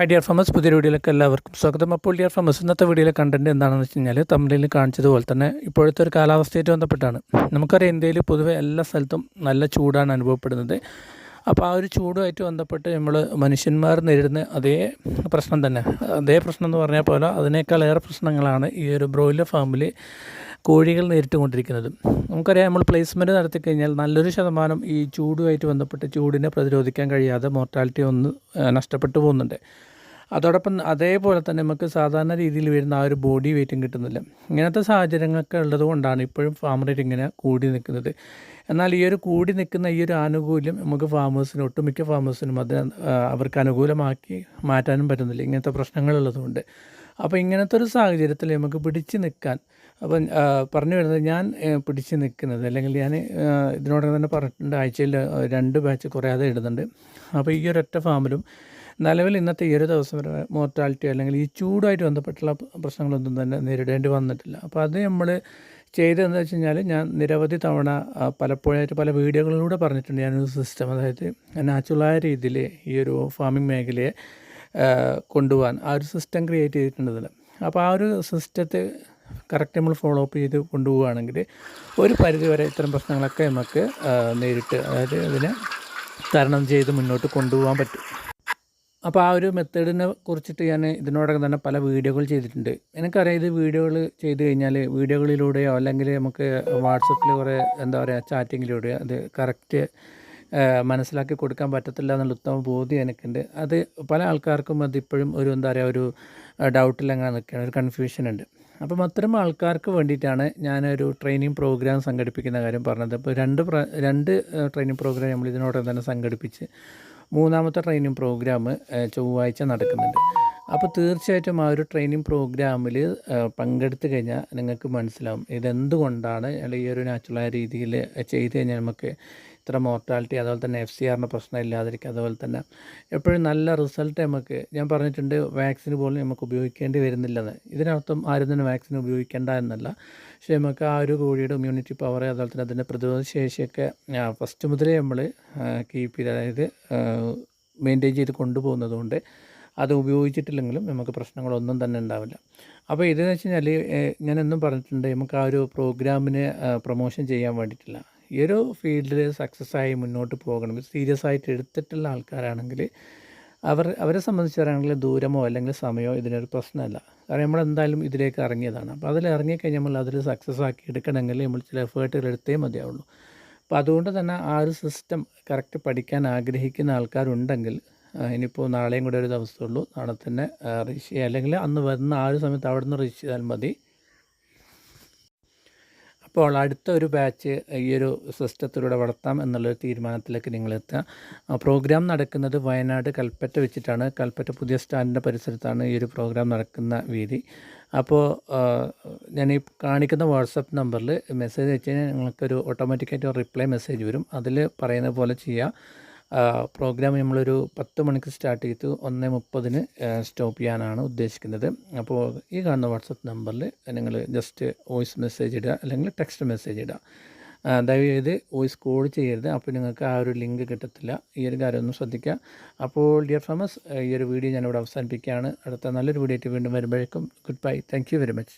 Hi dear famous പുതിയ വീഡിയോയിലേക്ക് എല്ലാവർക്കും സ്വാഗതം. അപ്പോൾ ഡിയർ ഫാമസ് ഇന്നത്തെ വീഡിയോയിലെ കണ്ടന്റ് എന്താണെന്ന് വെച്ച് കഴിഞ്ഞാൽ തമിഴിൽ കാണിച്ചതുപോലെ തന്നെ ഇപ്പോഴത്തെ ഒരു കാലാവസ്ഥയായിട്ട് ബന്ധപ്പെട്ടാണ്. നമുക്കറിയാം ഇന്ത്യയിൽ പൊതുവെ എല്ലാ സ്ഥലത്തും നല്ല ചൂടാണ് അനുഭവപ്പെടുന്നത്. അപ്പോൾ ആ ഒരു ചൂടുമായിട്ട് ബന്ധപ്പെട്ട് നമ്മൾ മനുഷ്യന്മാർ നേരിടുന്ന അതേ പ്രശ്നം തന്നെ. അതേ പ്രശ്നം എന്ന് പറഞ്ഞാൽ പോലെ അതിനേക്കാളേറെ പ്രശ്നങ്ങളാണ് ഈ ഒരു ബ്രോയിലർ ഫാമിൽ കോഴികൾ നേരിട്ടുകൊണ്ടിരിക്കുന്നത്. നമുക്കറിയാം നമ്മൾ പ്ലേസ്മെന്റ് നടത്തി കഴിഞ്ഞാൽ നല്ലൊരു ശതമാനം ഈ ചൂടുമായിട്ട് ബന്ധപ്പെട്ട് ചൂടിനെ പ്രതിരോധിക്കാൻ കഴിയാതെ മോർട്ടാലിറ്റി ഒന്ന് നഷ്ടപ്പെട്ടു പോകുന്നുണ്ട്. അതോടൊപ്പം അതേപോലെ തന്നെ നമുക്ക് സാധാരണ രീതിയിൽ വരുന്ന ആ ഒരു ബോഡി വെയിറ്റും കിട്ടുന്നില്ല. ഇങ്ങനത്തെ സാഹചര്യങ്ങളൊക്കെ ഉള്ളത് കൊണ്ടാണ് ഇപ്പോഴും ഫാം റേറ്റ് ഇങ്ങനെ കൂടി നിൽക്കുന്നത്. എന്നാൽ ഈ ഒരു കൂടി നിൽക്കുന്ന ഈ ഒരു ആനുകൂല്യം നമുക്ക് ഫാമേഴ്സിന് ഒട്ടുമിക്ക ഫാമേഴ്സിനും അത് അവർക്ക് അനുകൂലമാക്കി മാറ്റാനും പറ്റുന്നില്ല. ഇങ്ങനത്തെ പ്രശ്നങ്ങളുള്ളതുകൊണ്ട് അപ്പോൾ ഇങ്ങനത്തെ ഒരു സാഹചര്യത്തിൽ നമുക്ക് പിടിച്ചു നിൽക്കാൻ അപ്പം പറഞ്ഞു വരുന്നത് ഞാൻ പിടിച്ചു നിൽക്കുന്നത് അല്ലെങ്കിൽ ഞാൻ ഇതിനോടകം തന്നെ പറഞ്ഞിട്ടുണ്ട് ആഴ്ചയിൽ രണ്ട് ബാച്ച് കുറയാതെ ഇടുന്നുണ്ട്. അപ്പോൾ ഈ ഒരൊറ്റ ഫാമിലും നിലവിൽ ഇന്നത്തെ ഈ ഒരു ദിവസം വരെ മോർട്ടാലിറ്റി അല്ലെങ്കിൽ ഈ ചൂടായിട്ട് ബന്ധപ്പെട്ടുള്ള പ്രശ്നങ്ങളൊന്നും തന്നെ നേരിടേണ്ടി വന്നിട്ടില്ല. അപ്പോൾ അത് നമ്മൾ ചെയ്തതെന്ന് വെച്ച് കഴിഞ്ഞാൽ ഞാൻ നിരവധി തവണ പലപ്പോഴായിട്ട് പല വീഡിയോകളിലൂടെ പറഞ്ഞിട്ടുണ്ട്. ഞാനൊരു സിസ്റ്റം അതായത് നാച്ചുറലായ രീതിയിൽ ഈ ഒരു ഫാമിംഗ് മേഖലയെ കൊണ്ടുപോകാൻ. ആ ഒരു സിസ്റ്റം ക്രിയേറ്റ് ചെയ്തിട്ടുണ്ടതിൽ അപ്പോൾ ആ ഒരു സിസ്റ്റത്തെ കറക്റ്റ് നമ്മൾ ഫോളോ അപ്പ് ചെയ്ത് കൊണ്ടുപോവുകയാണെങ്കിൽ ഒരു പരിധിവരെ ഇത്തരം പ്രശ്നങ്ങളൊക്കെ നമുക്ക് നേരിട്ട് അതായത് അതിനെ തരണം ചെയ്ത് മുന്നോട്ട് കൊണ്ടുപോകാൻ പറ്റും. അപ്പോൾ ആ ഒരു മെത്തേഡിനെ കുറിച്ചിട്ട് ഞാൻ ഇതിനോടകം തന്നെ പല വീഡിയോകൾ ചെയ്തിട്ടുണ്ട്. എനിക്കറിയാം ഇത് വീഡിയോകൾ ചെയ്ത് കഴിഞ്ഞാൽ വീഡിയോകളിലൂടെയോ അല്ലെങ്കിൽ നമുക്ക് വാട്സപ്പിൽ കുറേ എന്താ പറയുക ചാറ്റിങ്ങിലൂടെയോ അത് കറക്റ്റ് മനസ്സിലാക്കി കൊടുക്കാൻ പറ്റത്തില്ല എന്നുള്ള ഉത്തമ ബോധ്യം എനിക്കുണ്ട്. അത് പല ആൾക്കാർക്കും അതിപ്പോഴും ഒരു എന്താ പറയുക ഒരു ഡൗട്ടിൽ അങ്ങനെ നിൽക്കുകയാണ് ഒരു കൺഫ്യൂഷൻ ഉണ്ട്. അപ്പം അത്തരം ആൾക്കാർക്ക് വേണ്ടിയിട്ടാണ് ഞാനൊരു ട്രെയിനിങ് പ്രോഗ്രാം സംഘടിപ്പിക്കുന്ന കാര്യം പറഞ്ഞത്. അപ്പോൾ രണ്ട് രണ്ട് ട്രെയിനിങ് പ്രോഗ്രാം നമ്മൾ ഇതിനോടകം തന്നെ സംഘടിപ്പിച്ച് മൂന്നാമത്തെ ട്രെയിനിങ് പ്രോഗ്രാം ചൊവ്വാഴ്ച നടക്കുന്നുണ്ട്. അപ്പോൾ തീർച്ചയായിട്ടും ആ ഒരു ട്രെയിനിങ് പ്രോഗ്രാമിൽ പങ്കെടുത്തു കഴിഞ്ഞാൽ നിങ്ങൾക്ക് മനസ്സിലാവും ഇതെന്തുകൊണ്ടാണ് അല്ലെങ്കിൽ ഈ ഒരു നാച്ചുറലായ രീതിയിൽ ചെയ്ത് കഴിഞ്ഞാൽ നമുക്ക് ഇത്ര മോർട്ടാലിറ്റി അതുപോലെ തന്നെ എഫ് സി ആറിന്റെ പ്രശ്നം ഇല്ലാതിരിക്കുക അതുപോലെ തന്നെ എപ്പോഴും നല്ല റിസൾട്ട് നമുക്ക് ഞാൻ പറഞ്ഞിട്ടുണ്ട് വാക്സിൻ പോലും നമുക്ക് ഉപയോഗിക്കേണ്ടി വരുന്നില്ലെന്ന്. ഇതിനർത്ഥം ആരും തന്നെ വാക്സിൻ ഉപയോഗിക്കേണ്ട എന്നല്ല. പക്ഷേ നമുക്ക് ആ ഒരു കോഴിയുടെ ഇമ്മ്യൂണിറ്റി പവർ അതുപോലെ തന്നെ അതിന്റെ പ്രതിരോധ ശേഷിയൊക്കെ ഫസ്റ്റ് മുതലേ നമ്മൾ കീപ്പ് ചെയ്ത് അതായത് മെയിന്റെയിൻ ചെയ്ത് കൊണ്ടുപോകുന്നതുകൊണ്ട് അത് ഉപയോഗിച്ചിട്ടില്ലെങ്കിലും നമുക്ക് പ്രശ്നങ്ങളൊന്നും തന്നെ ഉണ്ടാവില്ല. അപ്പോൾ ഇതെന്ന് വെച്ച് കഴിഞ്ഞാൽ ഞാനെന്നും പറഞ്ഞിട്ടുണ്ട് നമുക്ക് ആ ഒരു പ്രോഗ്രാമിനെ പ്രൊമോഷൻ ചെയ്യാൻ വേണ്ടിയിട്ടില്ല. ഈ ഒരു ഫീൽഡിൽ സക്സസ് ആയി മുന്നോട്ട് പോകണം. സീരിയസ് ആയിട്ട് എടുത്തിട്ടുള്ള ആൾക്കാരാണെങ്കിൽ അവർ അവരെ സംബന്ധിച്ചവരാണെങ്കിൽ ദൂരമോ അല്ലെങ്കിൽ സമയമോ ഇതിനൊരു പ്രശ്നമല്ല. കാരണം നമ്മൾ എന്തായാലും ഇതിലേക്ക് ഇറങ്ങിയതാണ്. അപ്പോൾ അതിൽ ഇറങ്ങിക്കഴിഞ്ഞാൽ നമ്മൾ അതിൽ സക്സസ് ആക്കി എടുക്കണമെങ്കിൽ നമ്മൾ ചില എഫേർട്ടുകൾ എടുത്തേ മതിയാവുള്ളൂ. അപ്പോൾ അതുകൊണ്ട് തന്നെ ആ ഒരു സിസ്റ്റം കറക്റ്റ് പഠിക്കാൻ ആഗ്രഹിക്കുന്ന ആൾക്കാരുണ്ടെങ്കിൽ ഇനിയിപ്പോൾ നാളെയും കൂടെ ഒരു ദിവസമുള്ളൂ നാളെ തന്നെ റിച്ച് ചെയ്യുക അല്ലെങ്കിൽ അന്ന് വരുന്ന ആ ഒരു സമയത്ത് അവിടെ നിന്ന് റിച്ച് ചെയ്താൽ മതി. അപ്പോൾ അടുത്ത ഒരു ബാച്ച് ഈ ഒരു സിസ്റ്റത്തിലൂടെ വളർത്താം എന്നുള്ളൊരു തീരുമാനത്തിലേക്ക് നിങ്ങളെത്തുക. പ്രോഗ്രാം നടക്കുന്നത് വയനാട് കൽപ്പറ്റ വെച്ചിട്ടാണ്. കൽപ്പറ്റ പുതിയ സ്റ്റാൻഡിന്റെ പരിസരത്താണ് ഈ ഒരു പ്രോഗ്രാം നടക്കുന്ന വീതി. അപ്പോൾ ഞാൻ ഈ കാണിക്കുന്ന വാട്സപ്പ് നമ്പറിൽ മെസ്സേജ് അയച്ചു കഴിഞ്ഞാൽ നിങ്ങൾക്കൊരു ഓട്ടോമാറ്റിക്കായിട്ട് റിപ്ലൈ മെസ്സേജ് വരും. അതിൽ പറയുന്ന പോലെ ചെയ്യുക പ്രോഗ്രാം നമ്മളൊരു പത്ത് മണിക്ക് സ്റ്റാർട്ട് ചെയ്തു. ഒന്ന് മുപ്പതിന് സ്റ്റോപ്പ് ചെയ്യാനാണ് ഉദ്ദേശിക്കുന്നത്. അപ്പോൾ ഈ കാണുന്ന വാട്സപ്പ് നമ്പറിൽ നിങ്ങൾ ജസ്റ്റ് വോയിസ് മെസ്സേജ് ഇടുക അല്ലെങ്കിൽ ടെക്സ്റ്റ് മെസ്സേജ് ഇടുക. ദയവേത് വോയിസ് കോൾ ചെയ്യരുത്. അപ്പോൾ നിങ്ങൾക്ക് ആ ഒരു ലിങ്ക് കിട്ടത്തില്ല. ഈ ഒരു കാര്യം ഒന്ന് ശ്രദ്ധിക്കുക. അപ്പോൾ ഡിയർ ഫേമസ് ഈ ഒരു വീഡിയോ ഞാനിവിടെ അവസാനിപ്പിക്കുകയാണ്. അടുത്ത നല്ലൊരു വീഡിയോ ആയിട്ട് വീണ്ടും വരുമ്പോഴേക്കും good bye thank very much